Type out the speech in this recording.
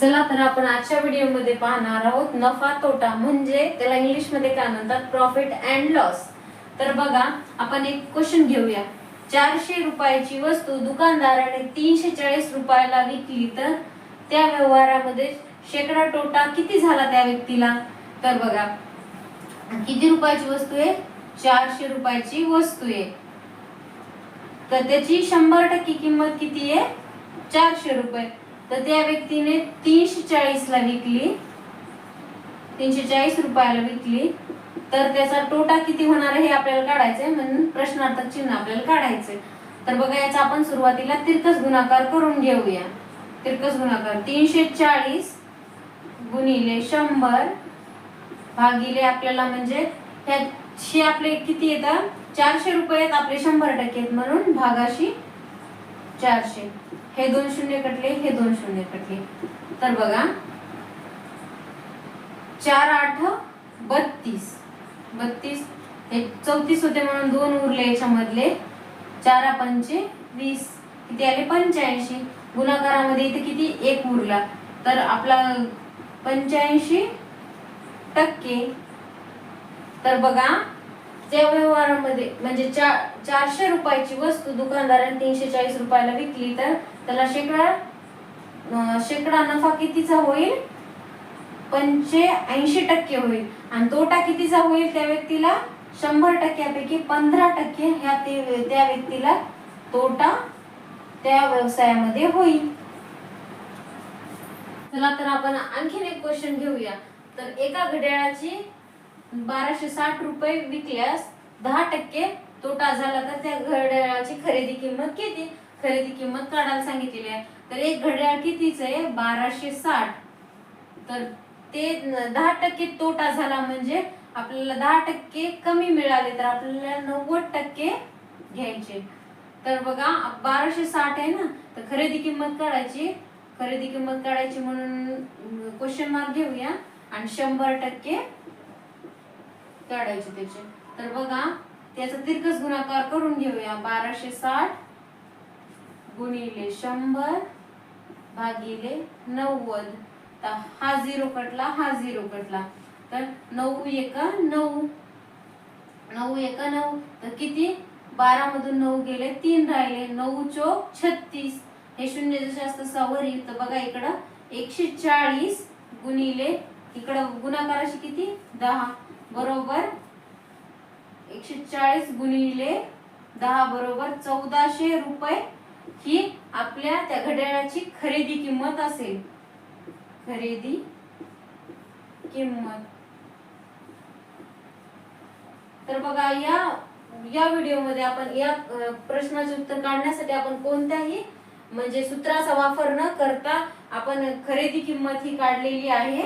चला तर आपण आजच्या व्हिडिओमध्ये पाहणार आहोत नफा तोटा म्हणजे त्याला इंग्लिशमध्ये काय म्हणतात? प्रॉफिट अँड लॉस तर बघा आपण एक क्वेश्चन घेऊया. चारशे रुपयाची वस्तू दुकानदाराने तीनशे चाळीस रुपयाला विकली तर त्या व्यवहारामध्ये शेकडा तोटा किती झाला त्या व्यक्तीला? तर बघा किती रुपयाची वस्तू आहे? चारशे रुपयाची वस्तू आहे. तर त्याची शंभर टक्के किंमत किती आहे? चारशे रुपये. तर त्या व्यक्तीने तीनशे चाळीसला विकली. तीनशे चाळीस रुपयाला विकली. तर त्याचा तोटा किती होणार आहे हे आपल्याला काढायचंय? म्हणून प्रश्नार्थक चिन्ह आपल्याला काढायचंय. तर बघा याचा आपण सुरुवातीला तिरकस गुणाकार करून घेऊया. तिरकस गुणाकार तीनशे चाळीस गुणिले शंभर भागिले आपल्याला म्हणजे ह्याशी आपले किती येतात चारशे रुपये आपले शंभर टक्के आहेत. म्हणून भागाशी चारशे. हे दोन शून्य कटले हे दोन शून्य कटले. तर बघा चार आठ बत्तीस. बत्तीस हे चौतीस होते म्हणून दोन उरले याच्यामधले. चारा पंचे वीस. किती आले? पंच्याऐंशी. गुणाकारामध्ये इथे किती? एक उरला. तर आपला पंच्याऐंशी टक्के. तर बघा त्या व्यवहारामध्ये म्हणजे चार चारशे रुपयाची वस्तू दुकानदाराने तीनशे चाळीस रुपयाला विकली तर त्याला शेकडा शेकडा नफा कितीचा होईल? पंचे ऐंशी टक्के होईल. आणि तोटा कितीचा होईल त्या व्यक्तीला? शंभर टक्क्यापैकी पंधरा टक्के ह्या ते त्या व्यक्तीला तोटा त्या व्यवसायामध्ये होईल. चला तर आपण आणखीन एक क्वेश्चन घेऊया. तर एका घड्याळाची बाराशे साठ रुपये विकल्यास दहा टक्के तोटा झाला तर त्या घड्याळाची खरेदी किंमत किती? खरेदी किंमत काढायला सांगितलेली आहे. तर एक घड्याळ कितीच आहे? बाराशे साठ तर ते दहा टक्के तोटा झाला म्हणजे आपल्याला दहा टक्के कमी मिळाले तर आपल्याला नव्वद टक्के घ्यायचे. तर बघा बाराशे साठ आहे ना? तर खरेदी किंमत काढायची. खरेदी किंमत काढायची म्हणून क्वेश्चन मार्क घेऊया. आणि शंभर टक्के काढायचे त्याचे. तर बघा त्याचा तिरकस गुणाकार करून घेऊया. बाराशे साठ गुणिले शंभर भागिले नव्वद. तर हा झिरो कटला हा झिरो कटला. तर नऊ एका नऊ. नऊ एका नऊ. तर किती? बारा मधून नऊ गेले तीन राहिले. नऊ चोक छत्तीस. हे शून्य जसे असतं सवरी तर बघा इकडं एकशे चाळीस गुणिले इकडं गुणाकाराशी किती? दहा. बरोबर एकशे चाळीस गुणिले दहा बरोबर चौदाशे रुपये ही आपल्या त्या घड्याळाची खरेदी किंमत असेल. खरेदी किंमत. तर बघा या या व्हिडिओमध्ये आपण या प्रश्नाचे उत्तर काढण्यासाठी आपण कोणत्याही म्हणजे सूत्राचा वापर न करता आपण खरेदी किंमत ही काढलेली आहे.